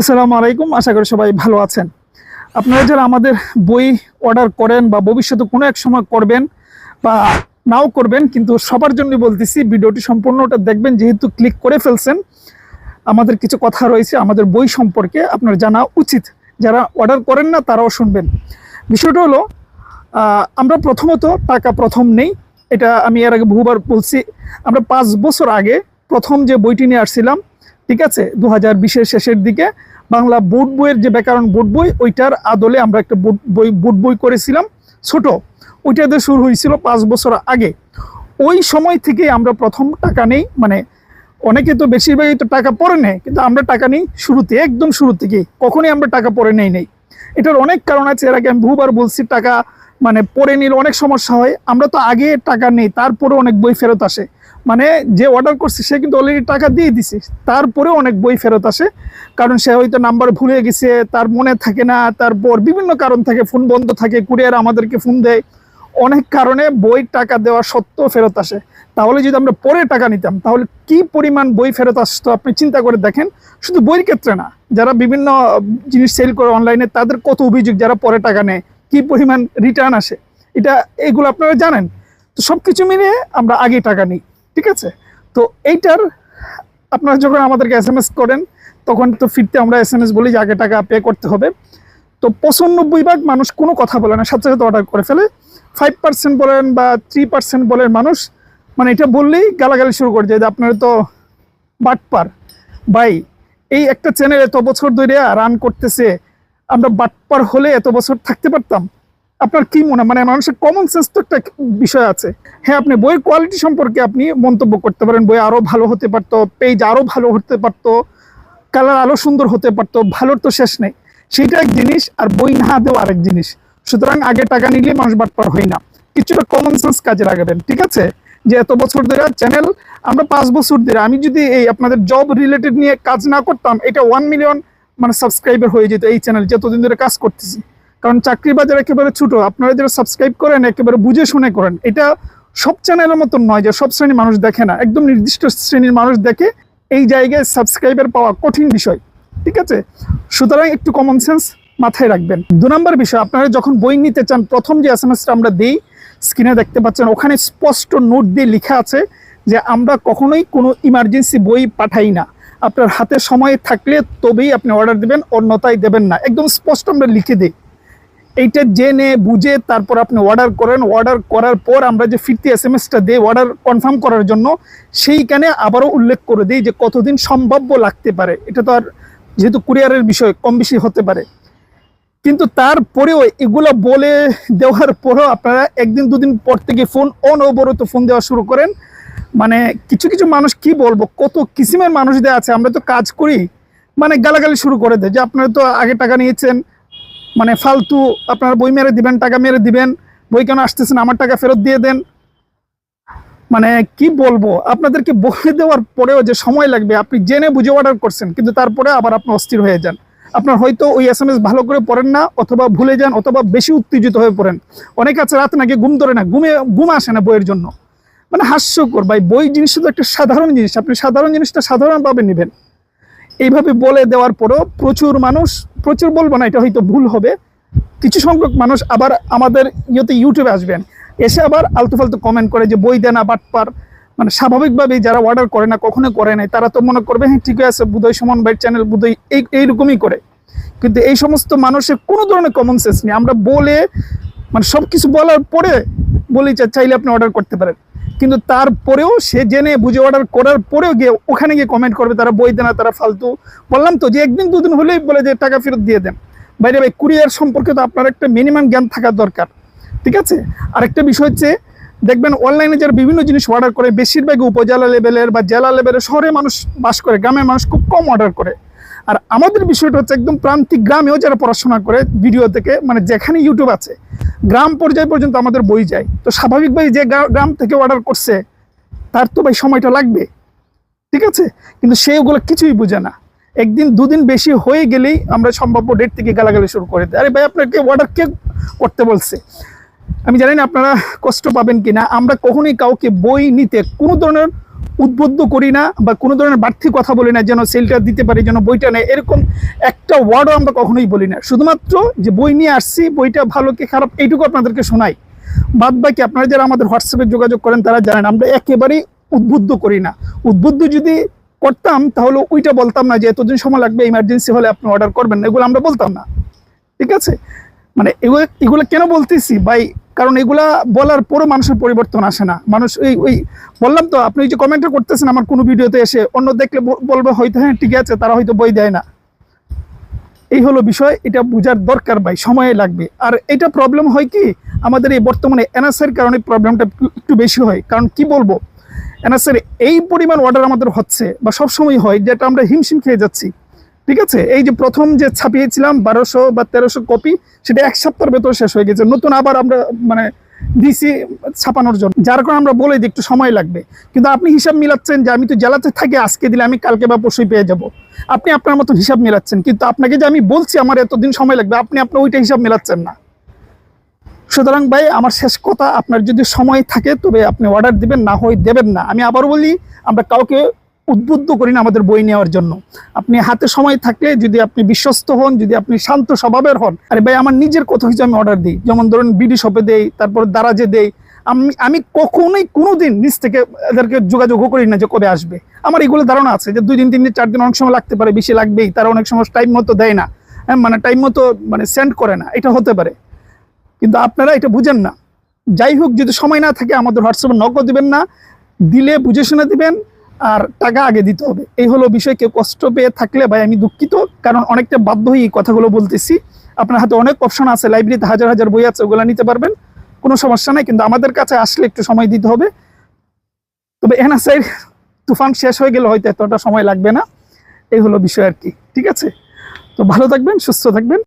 আসসালামু আলাইকুম, আশা করি সবাই ভালো আছেন। আপনারা যারা আমাদের বই অর্ডার করেন বা ভবিষ্যতে কোনো এক সময় করবেন বা নাও করবেন, কিন্তু সবার জন্য বলতেছি, ভিডিওটি সম্পূর্ণটা দেখবেন, যেহেতু ক্লিক করে ফেলছেন, আমাদের কিছু কথা রয়েছে আমাদের বই সম্পর্কে, আপনার জানা উচিত। যারা অর্ডার করেন না, তারাও শুনবেন। বিষয়টা হলো আমরা প্রথমত টাকা প্রথম নেই, এটা আমি এর আগে বহুবার বলছি, আমরা পাঁচ বছর আগে প্রথম যে বইটি নিয়ে আসছিলাম ঠিক আছে? দু হাজার বিশের শেষের দিকে বাংলা বোর্ড বইয়ের যে ব্যাকরণ বোর্ড বই, ওইটার আদলে আমরা একটা বোর্ড বই বোর্ড বই করেছিলাম ছোট। ওইটাতে শুরু হয়েছিল পাঁচ বছর আগে। ওই সময় থেকে আমরা প্রথম টাকা নেই মানে অনেকে তো বেশিরভাগই তো টাকা পরে নেয়, কিন্তু আমরা টাকা নেই শুরুতে, একদম শুরু থেকেই। কখনই আমরা টাকা পরে নেই নেই। এটার অনেক কারণ আছে, এর আগে আমি বহুবার বলছি, টাকা মানে পরে নিলে অনেক সমস্যা হয়। আমরা তো আগে টাকা নেই তারপরে অনেক বই ফেরত আসে। মানে যে অর্ডার করছে, সে কিন্তু অলরেডি টাকা দিয়ে দিছে। তারপরেও অনেক বই ফেরত আসে। কারণ সে হয়তো নাম্বার ভুলে গেছে, তার মনে থাকে না তারপর বিভিন্ন কারণ থাকে ফোন বন্ধ থাকে, কুরিয়ার আমাদেরকে ফোন দেয়। অনেক কারণে বই টাকা দেওয়া সত্ত্বেও ফেরত আসে। তাহলে যদি আমরা পরে টাকা নিতাম, তাহলে কি পরিমাণ বই ফেরত আসতো, আপনি চিন্তা করে দেখেন। শুধু বইয়ের ক্ষেত্রে না, যারা বিভিন্ন জিনিস সেল করে অনলাইনে তাদের কত অভিযোগ যারা পরে টাকা নেয়। কি পরিমাণ রিটার্ন আসে, এটা এগুলো আপনারা জানেন। তো সব কিছু মিলিয়ে আমরা আগে টাকা নিই, ঠিক আছে? তো এইটার আপনারা যখন আমাদেরকে এস এম করেন, তখন তো ফিরতে আমরা এস এম এস বলি যে আগে টাকা পে করতে হবে। তো পঁচানব্বই ভাগ মানুষ কোনো কথা বলে না, সাথে সাথে অর্ডার করে ফেলে। ফাইভ পার্সেন্ট বলেন বা থ্রি পার্সেন্ট বলেন মানুষ মানে এটা বললেই গালাগালি শুরু করে যায় যে আপনারা তো বাটপার। বাই এই একটা চ্যানেল এত বছর ধরে রান করতেছে আমরা বাটপার হলে এত বছর থাকতে পারতাম? আপনার কি মনে মানে মানুষের কমন সেন্স তো একটা বিষয় আছে। হ্যাঁ আপনি বইয়ের কোয়ালিটি সম্পর্কে আপনি মন্তব্য করতে পারেন। বই আরও ভালো হতে পারতো পেজ আরও ভালো হতে পারতো কালার আরও সুন্দর হতে পারতো, ভালোর তো শেষ নেই। সেটা এক জিনিস আর বই না দেওয়া আরেক জিনিস। সুতরাং আগে টাকা নিলে মানুষ বাটপার হয় না। কিছুটা কমন সেন্স কাজে লাগাবেন, ঠিক আছে? যে এত বছর ধরে চ্যানেল আমরা পাঁচ বছর ধরে, আমি যদি এই আপনাদের জব রিলেটেড নিয়ে কাজ না করতাম, এটা ওয়ান মিলিয়ন মানে সাবস্ক্রাইবার হয়ে যেত এই চ্যানেল যতদিন ধরে কাজ করতেছি। কারণ চাকরি বাজার একেবারে ছোট, আপনারা যারা সাবস্ক্রাইব করেন, একেবারে বুঝে শুনে করেন। এটা সব চ্যানেলের মতন নয় যে সব শ্রেণির মানুষ দেখে না, একদম নির্দিষ্ট শ্রেণির মানুষ দেখে এই জায়গায় সাবস্ক্রাইবার পাওয়া কঠিন বিষয়, ঠিক আছে? সুতরাং একটু কমন সেন্স মাথায় রাখবেন। দু নম্বর বিষয়, আপনারা যখন বই নিতে চান, প্রথম যে এস এম এসটা আমরা দিই স্ক্রিনে দেখতে পাচ্ছেন, ওখানে স্পষ্ট নোট দিয়ে লেখা আছে যে আমরা কখনোই কোনো ইমার্জেন্সি বই পাঠাই না। আপনার হাতে সময় থাকলে তবেই আপনি অর্ডার দেবেন অন্যতায় দেবেন না। একদম স্পষ্ট আমরা লিখে দিই। এইটা জেনে, বুঝে তারপর আপনি অর্ডার করেন। অর্ডার করার পর আমরা যে ফিরতি এস এম এসটা দিই অর্ডার কনফার্ম করার জন্য, সেইখানে আবারও উল্লেখ করে দিই যে কতদিন সম্ভাব্য লাগতে পারে। এটা তো আর যেহেতু কুরিয়ারের বিষয়, কম বেশি হতে পারে। কিন্তু তারপরেও এগুলো বলে দেওয়ার পরেও আপনারা একদিন দুদিন পর থেকে ফোন অনবরত ফোন দেওয়া শুরু করেন। মানে কিছু কিছু মানুষ কি বলব, কত কিসিমের মানুষদের আছে, আমরা তো কাজ করি। মানে গালাগালি শুরু করে দেয় যে আপনারা তো আগে টাকা নিয়েছেন মানে ফালতু, আপনারা বই মেরে দিবেন, টাকা মেরে দিবেন, বই কেন আসতেছেন আমার টাকা ফেরত দিয়ে দেন। মানে কি বলব, আপনাদেরকে বলে দেওয়ার পরেও যে সময় লাগবে, আপনি জেনে বুঝে অর্ডার করছেন, কিন্তু তারপরে আবার আপনি অস্থির হয়ে যান। আপনার হয়তো ওই এস এম এস ভালো করে পড়েন না, অথবা ভুলে যান, অথবা বেশি উত্তেজিত হয়ে পড়েন। অনেক আছে রাত নাকি ঘুম ধরে না, ঘুমে, ঘুম আসে না বইয়ের জন্য। মানে হাস্যকর ভাই, বই জিনিসটা তো একটা সাধারণ জিনিস, আপনি সাধারণ জিনিসটা সাধারণভাবে নেবেন। এইভাবে বলে দেওয়ার পরেও প্রচুর মানুষ, প্রচুর বলব না, এটা হয়তো ভুল হবে। কিছু সংখ্যক মানুষ আবার আমাদের ইয়েতে ইউটিউবে আসবেন। এসে আবার আলতু ফালতু কমেন্ট করে যে বই দেনা বাটপার মানে স্বাভাবিকভাবে যারা অর্ডার করে না, কখনো করে নাই, তারা তো মনে করবে হ্যাঁ ঠিকই আছে বুধই সমান ভাইয়ের চ্যানেল বুধই এই, এইরকমই করে। কিন্তু এই সমস্ত মানুষের কোনো ধরনের কমন সেন্স নেই। আমরা বলে মানে সব কিছু বলার পরে বলি চাইলে আপনি অর্ডার করতে পারেন। কিন্তু তারপরেও সে জেনে বুঝে অর্ডার করার পরেও গিয়ে ওখানে গিয়ে কমেন্ট করবে, তারা বই দেনা তারা ফালতু। বললাম তো যে একদিন দুদিন হলেই বলে যে টাকা ফেরত দিয়ে দেন। বাইরে ভাই কুরিয়ার সম্পর্কে তো আপনার একটা মিনিমাম জ্ঞান থাকা দরকার, ঠিক আছে? আরেকটা বিষয় হচ্ছে, দেখবেন অনলাইনে যারা বিভিন্ন জিনিস অর্ডার করে, বেশিরভাগই উপজেলা লেভেলের বা জেলা লেভেলের শহরে মানুষ বাস করে, গ্রামের মানুষ খুব কম অর্ডার করে। আর আমাদের বিষয়টা হচ্ছে একদম প্রান্তিক গ্রামেও যারা পড়াশোনা করে ভিডিও থেকে মানে যেখানে ইউটিউব আছে, গ্রাম পর্যায় পর্যন্ত আমাদের বই যায়। তো স্বাভাবিকভাবে যে গ্রাম থেকে অর্ডার করছে, তার তো ভাই সময়টা লাগবে। ঠিক আছে? কিন্তু সে ওগুলো কিছুই বুঝে না। একদিন, দুদিন বেশি হয়ে গেলেই আমরা সম্ভাব্য ডেট থেকে গালাগালি শুরু করে দিই। আরে ভাই, আপনাকে অর্ডার কে করতে বলছে? আমি জানি না আপনারা কষ্ট পাবেন কিনা। আমরা কখনোই কাউকে বই নিতে কোনো ধরনের উদ্বুদ্ধ করি না বা কোনো ধরনের বাড়তি কথা বলি না, যেন সেলটা দিতে পারি, যেন বইটা নেই এরকম একটা ওয়ার্ডও আমরা কখনোই বলি না। শুধুমাত্র যে বই নিয়ে আসছি, বইটা ভালো কি খারাপ, এইটুকু আপনাদেরকে শোনাই। বাদ বাকি আপনারা যারা আমাদের হোয়াটসঅ্যাপে যোগাযোগ করেন, তারা জানেন, আমরা একেবারেই উদ্বুদ্ধ করি না। উদ্বুদ্ধ যদি করতাম, তাহলে ওইটা বলতাম না যে এতদিন সময় লাগবে ইমার্জেন্সি হলে আপনি অর্ডার করবেন না, এগুলো আমরা বলতাম না। ঠিক আছে? মানে এগুলো এগুলো কেন বলতেছি? ভাই কারণ এগুলা বলার পরও মানুষের পরিবর্তন আসে না। মানুষ ওই ওই বললাম তো, আপনি যে কমেন্টটা করতেছেন আমার কোনো ভিডিওতে এসে, অন্য দেখলে বল- বলবে হয়তো হ্যাঁ ঠিক আছে, তারা হয়তো বই দেয় না। এই হলো বিষয়, এটা বোঝার দরকার ভাই, সময় লাগবে। আর এটা প্রবলেম হয় কি, আমাদের এই বর্তমানে এনএসের কারণে প্রবলেমটা একটু বেশি হয়। কারণ কি বলব এনএসের এই পরিমাণ অর্ডার আমাদের হচ্ছে, বা সবসময় হয়, যেটা আমরা হিমশিম খেয়ে যাচ্ছি। ঠিক আছে? এই যে প্রথম যে ছাপিয়েছিলাম বারোশো বা তেরোশো কপি, সেটা এক সপ্তাহের ভেতর শেষ হয়ে গেছে। নতুন আবার আমরা মানে দিছি ছাপানোর জন্য। যার কারণে আমরা বলে দিই, একটু সময় লাগবে। কিন্তু আপনি হিসাব মিলাচ্ছেন যে আমি তো জেলাতে থাকি, আজকে দিলে আমি কালকে বা পরশুই পেয়ে যাব। আপনি আপনার মতো হিসাব মিলাচ্ছেন। কিন্তু আপনাকে যে আমি বলছি, আমার এতদিন সময় লাগবে, আপনি আপনার ওইটা হিসাব মিলাচ্ছেন না। সুতরাং ভাই, আমার শেষ কথা, আপনার যদি সময় থাকে, তবে আপনি অর্ডার দিবেন, না হয় দেবেন না। আমি আবার বলি, আমরা কাউকে উদ্বুদ্ধ করি না আমাদের বই নেওয়ার জন্য। আপনি হাতে সময় থাকলে যদি আপনি বিশ্বস্ত হন যদি আপনি শান্ত স্বভাবের হন। আরে ভাই আমার নিজের কথা হিসেবে আমি অর্ডার দিই। যেমন ধরুন বিডি শপে দেই তারপর দারাজে দেই। আমি আমি কখনোই কোনোদিন নিজ থেকে এদেরকে যোগাযোগও করি না যে কবে আসবে। আমার এগুলো ধারণা আছে যে দুই দিন তিন দিন চার দিন অনেক সময় লাগতে পারে বেশি লাগবেই। তারা অনেক সময় টাইম মতো দেয় না। হ্যাঁ, মানে টাইম মতো মানে সেন্ড করে না। এটা হতে পারে। কিন্তু আপনারা এটা বুঝেন না। যাই হোক যদি সময় না থাকে আমাদের হোয়াটসঅ্যাপে নগদ দিবেন না। দিলে বুঝে শুনে দিবেন। আর টাকা আগে দিতে হবে। এই হলো বিষয়, কেউ কষ্ট পেয়ে থাকলে ভাই আমি দুঃখিত, কারণ অনেকটা বাধ্য হয়ে এই কথাগুলো বলতেছি। আপনার হাতে অনেক অপশন আছে লাইব্রেরিতে হাজার হাজার বই আছে, ওগুলো নিতে পারবেন, কোনো সমস্যা নাই, কিন্তু আমাদের কাছে আসলে একটু সময় দিতে হবে। তবে এনআসআই তুফান শেষ হয়ে গেলে হয়তো এতটা সময় লাগবে না, এই হলো বিষয় আর কি, ঠিক আছে? তো ভালো থাকবেন, সুস্থ থাকবেন।